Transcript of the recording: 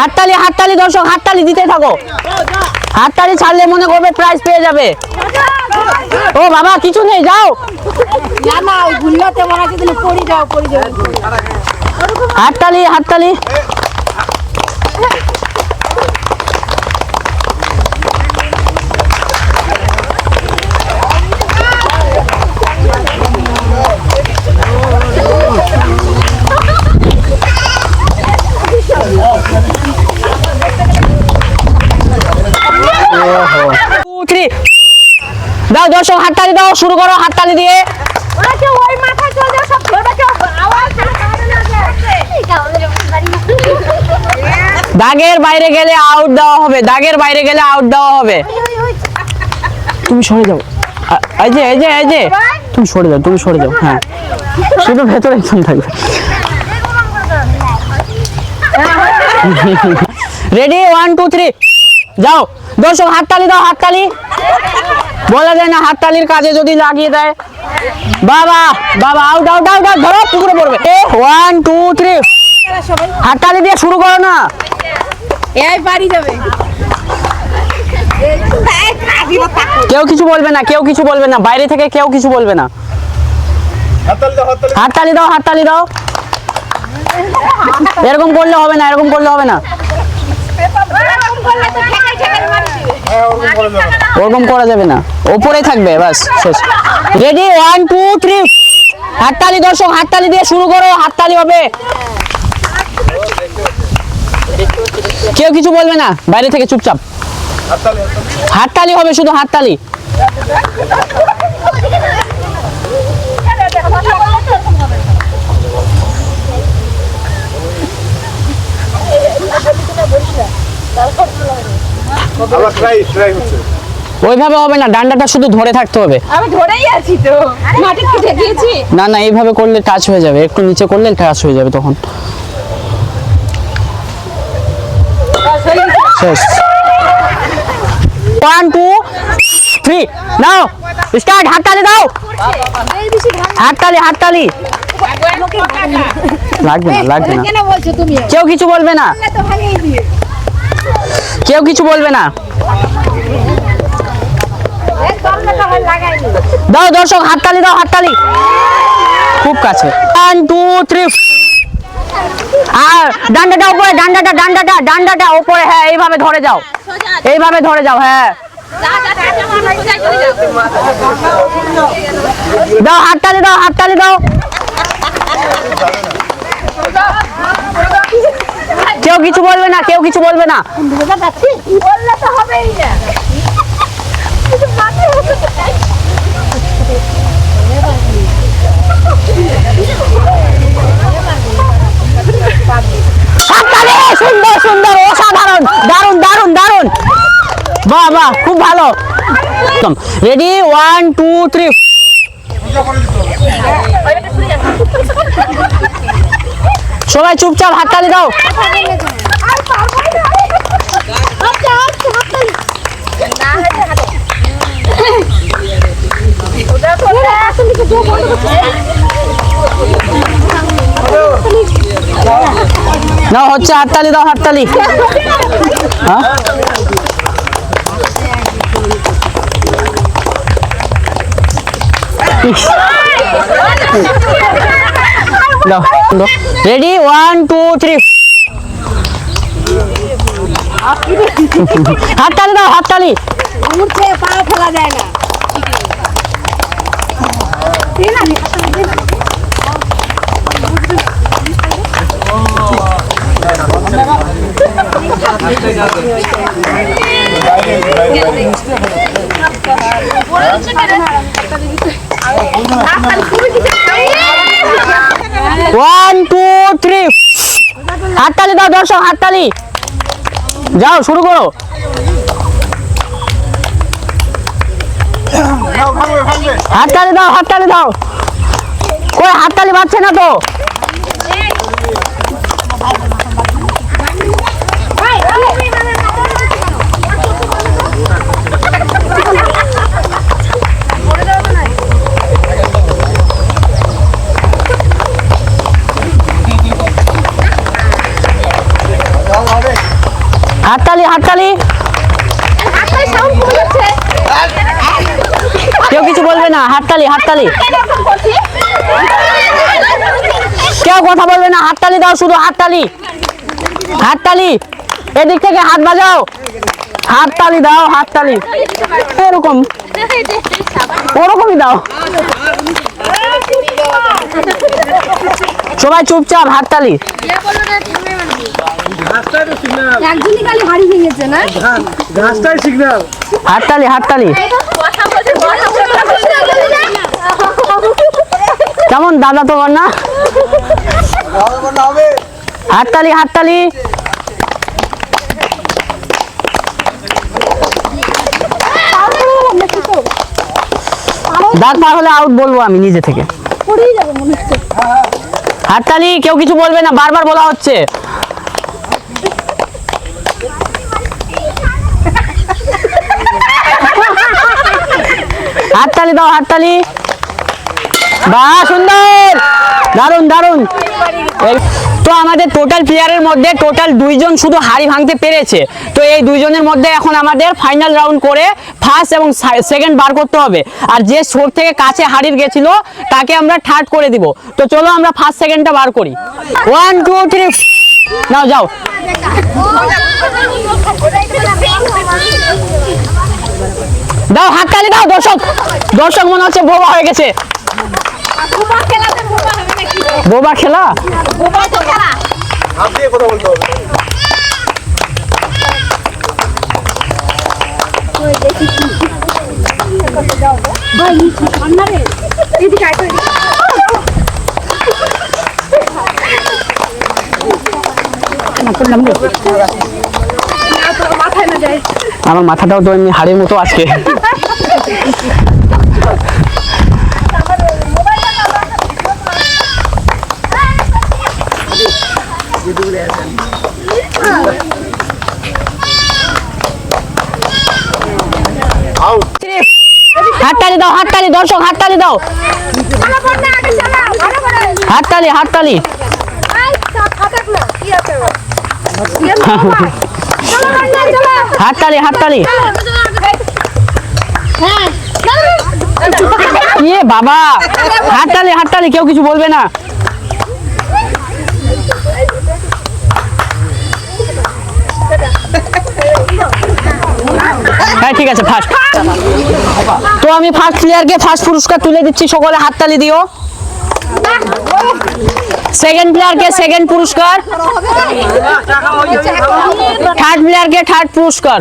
হাততালি হাততালি দর্শক হাততালি দিতে থাকো। হাততালি ছাড়লে মনে করবে প্রাইজ পেয়ে যাবে। ও বাবা কিছু নেই যাও। হাততালি হাততালি। দাও দর্শক হাততালি দাও শুরু করো হাততালি দিয়ে। ওই মাথায় চলে যাও সব আওয়াজ দাগের বাইরে গেলে আউট দেওয়া হবে দাগের বাইরে গেলে আউট দেওয়া হবে। তুমি সরে যাও। এই যে এই যে এই যে। তুমি সরে যাও তুমি সরে যাও হ্যাঁ। শুধু ভেতরে একজন থাকবে। রেডি ওয়ান টু থ্রি যাও। দর্শক হাততালি দাও হাততালি। বলা যায় না হাততালির কাজে যদি লাগিয়ে দেয়। বাবা বাবা আউট আউট আউট আউট ধরো পুকুরে পড়বে। এ ওয়ান টু থ্রি হাততালি দিয়ে শুরু করো না। এই বাড়ি যাবে। কেউ কিছু বলবে না কেউ কিছু বলবে না বাইরে থেকে কেউ কিছু বলবে না। হাততালি দাও হাততালি। দাও এরকম করলে হবে না এরকম করলে হবে না এরকম করলে তো ঠেকাই ঠেকাই মারি দিবে ওরকম করা যাবে না। ওপরে থাকবে বাস শেষ। রেডি ওয়ান টু থ্রি হাততালি, দর্শক, হাততালি দিয়ে শুরু করো, হাততালি হবে। কেউ কিছু বলবে না? বাইরে থেকে চুপচাপ। হাততালি হবে শুধু হাততালি। ওইভাবে হবে না ডান্ডাটা শুধু ধরে থাকতে হবে। আমি ধরেই আছি তো। মাটির কি ঠেকিয়েছি না। না এইভাবে করলে টাচ হয়ে যাবে। একটু নিচে করলে টাচ হয়ে যাবে তখন। শেষ। One two three now. Start হাততালি দাও। হাততালি হাততালি। লাগবে না লাগবে না কেন বলছো তুমি। কেউ কিছু বলবে না। কেউ কিছু বলবে না। দাও দর্শক, হাততালি দাও, হাততালি। খুব কাছে। ওয়ান টু থ্রি আর ডান্ডাটা উপরে, ডান্ডাটা ডান্ডাটা ডান্ডাটা উপরে হ্যাঁ এইভাবে ধরে যাও। এইভাবে ধরে যাও হ্যাঁ। দাও, হাততালি দাও হাততালি দাও। কেউ কিছু বলবে না, কেউ কিছু বলবে না। সুন্দর সুন্দর, অসাধারণ দারুণ দারুণ দারুণ বাহ বাহ, খুব ভালো। রেডি ওয়ান টু থ্রি সবাই চুপচাপ হাততালি দাও। না আচ্ছা হাততালি দাও হাততালি। হাতে ওটা করে আসলে কি জো বন্ধ করছে না হচ্ছে হাততালি দাও হাততালি হ্যাঁ ইস, দাও রেডি ওয়ান টু থ্রি হাততালি দাও ওয়ান টু থ্রি হাততালি দাও দর্শক হাততালি। যাও, শুরু করো। হাততালি দাও হাততালি দাও। কই, হাততালি বাজছে না তো? হাততালি? কেউ কিছু বলবে না হাততালি হাততালি। কেউ কথা বলবে না হাততালি দাও শুধু হাততালি। হাততালি এদিক থেকে হাত বাজাও। হাততালি দাও, হাততালি। এরকম। ওরকমই দাও। সবাই চুপচাপ, হাততালি। হাততালি হাততালি। কেমন দাদা তোমার না? হাততালি হাততালি। দাগ পার হলে আউট বলব আমি নিজে থেকে। হাততালি কেউ কিছু বলবে না বারবার বলা হচ্ছে। হাততালি দাও হাততালি। বাহ সুন্দর। দারুণ দারুণ তো আমাদের টোটাল প্লেয়ারের মধ্যে টোটাল দুইজন শুধু হাড়ি ভাঙতে পেরেছে। তো এই দুইজনের মধ্যে এখন আমাদের ফাইনাল রাউন্ড করে ফার্স্ট এবং সেকেন্ড বার করতে হবে। আর যে সোর থেকে কাছে হাড়ির গেছিল, তাকে আমরা থার্ড করে দিব। তো চলো আমরা ফার্স্ট সেকেন্ডটা বার করি। ওয়ান টু থ্রি নাও, যাও। দাও, হাততালি দাও, দর্শক। দর্শক মনে হচ্ছে বোবা হয়ে গেছে। না যায় আমার মাথাটাও তো এমনি হাড়ির মতো আজকে আউট হাততালি দাও, হাততালি, দর্শক, হাততালি দাও। হাততালি হাততালি। হাততালি হাততালি। ইয়ে বাবা, হাততালি হাততালি, কেউ কিছু বলবে না। হ্যাঁ ঠিক আছে ফার্স্ট তো আমি ফার্স্ট প্লেয়ারকে ফার্স্ট পুরস্কার তুলে দিচ্ছি, সকলে হাততালি দিও। সেকেন্ড প্লেয়ারকে সেকেন্ড পুরস্কার। থার্ড প্লেয়ারকে থার্ড পুরস্কার।